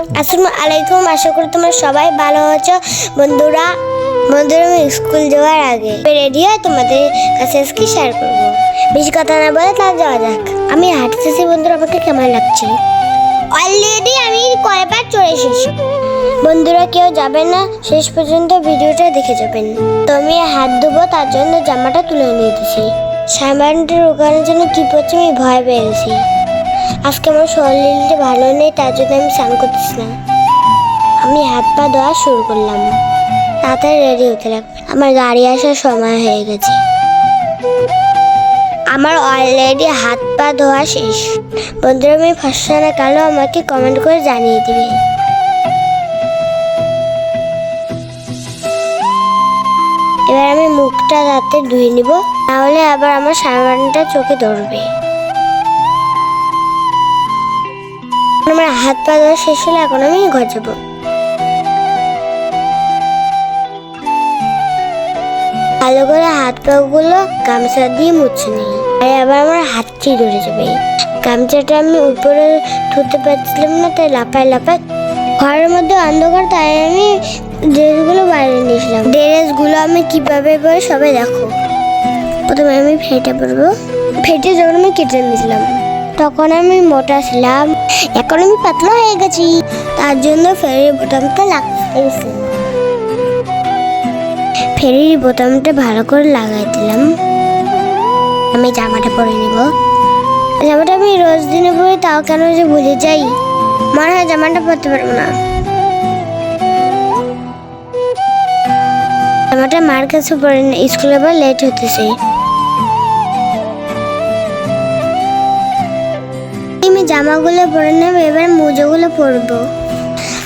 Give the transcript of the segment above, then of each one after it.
আসসালামু আলাইকুম, আশা করি তোমরা সবাই ভালো আছো। বন্ধুরা বন্ধুরা, আমি স্কুল যাওয়ার আগে রেডি হয়ে তোমাদের কাছে আজকে শেয়ার করব। বেশি কথা না বলে তার যাওয়া যাক। আমি হাঁটতেছি, বন্ধুরা, আমাকে কেমন লাগছে? অলরেডি আমি কয়বার চলে এসেছি। বন্ধুরা, কেউ যাবেন না, শেষ পর্যন্ত ভিডিওটা দেখে যাবেন। তো আমি হাত ধোবো, তার জন্য জামাটা তুলে নিয়ে দিছি। সামানটার ওখানে জন্য কি পড়ছে আমি ভয় পেয়েছি আজকে আমার শরীরটা ভালো নেই, তার জন্য আমি স্নান করতেছি না। আমি হাত পা ধোয়া শুরু করলাম। তাড়াতাড়ি রেডি হতে লাগবে আমার গাড়ি আসার সময় হয়ে গেছে। আমার অলরেডি হাত পা ধোয়া শেষ। বন্ধুরা, আমি ফসা না কালো আমাকে কমেন্ট করে জানিয়ে দিবে। এবার আমি মুখটা রাতে ধুয়ে নিব। তাহলে আবার আমার সাবানটা চোখে ধরবে। আমার হাত পা ধোয়া শেষ হলে এখন আমি ঘর যাব। ভালো করে হাত পাগুলো গামছা দিয়ে মুছে নিই। আর আবার আমার হাত হাতটি ধরে যাবে। গামছাটা আমি উপরে ধুতে পারছিলাম না, তাই লাফায় লাফায় ঘরের মধ্যে অন্ধকার, তাই আমি ড্রেসগুলো বাইরে নিয়েছিলাম। ড্রেসগুলো আমি কীভাবে পরে সবাই দেখো। প্রথমে আমি ফেটে পড়ব ফেটে যখন আমি কেটে নিয়েছিলাম। তখন আমি মোটা ছিলাম। এখন আমি পাতলা হয়ে গেছি। তার জন্য ফেরির বোতামটা লাগতেছে ফেরির বোতামটা ভালো করে লাগাই দিলাম। আমি জামাটা পরে নিব। জামাটা আমি রোজ দিনে পরি, তাও কেন যে ভুলে যাই? মনে হয় জামাটা পরতে পারব না। জামাটা মার কাছে পরে স্কুলে আবার লেট হতেছে। জামাগুলো পরে নেব, এবার মোজাগুলো পরবো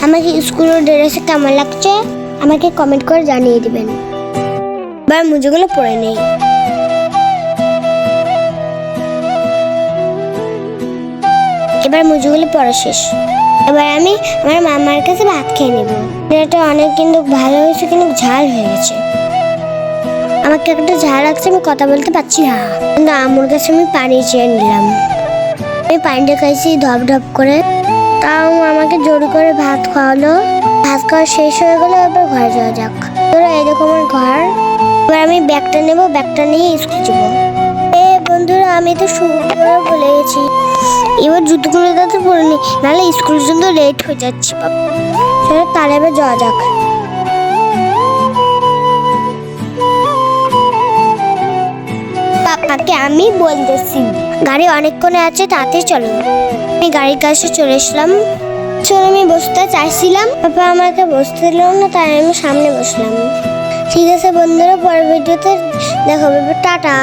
আমাকে স্কুলের ড্রেসে কেমন লাগছে, আমাকে কমেন্ট করে জানিয়ে দিবেন। এবার মুজোগুলো পরে নেই। এবার মুজোগুলো পড়া শেষ। এবার আমি আমার মামার কাছে ভাত খেয়ে নেব। এটা অনেক কিন্তু ভালো হয়েছে, কিন্তু ঝাল হয়ে গেছে। আমাকে একটা ঝাল লাগছে, আমি কথা বলতে পারছি না। কিন্তু আমার কাছে আমি পানি চেয়ে নিলাম। আমি পানিটা খাইছি, ধপ ধপ করে। তাও আমাকে জোর করে ভাত খাওয়ালো। ভাত খাওয়া শেষ হয়ে গেলে, এবার ঘরে যাওয়া যাক। তোরা এই দেখো আমার ঘর। এবার আমি ব্যাগটা নেব, ব্যাগটা নিয়ে স্কুল যাব। এ বন্ধুরা, আমি তো শুরু করে বলে গেছি। এবার জুতোগুলো তাতে পরে নি, নাহলে স্কুল জন্য লেট হয়ে যাচ্ছে তাহলে এবার যাওয়া যাক। আমি বলতেছি। গাড়ি অনেকক্ষণে আছে, তাতে চলো। আমি গাড়ির কাছে চলে এসলাম। চলো, আমি বসতে চাইছিলাম। পাপা আমাকে বসতে দিল না, তাই আমি সামনে বসলাম। ঠিক আছে বন্ধুরা, পরের ভিডিওতে দেখা টাটা।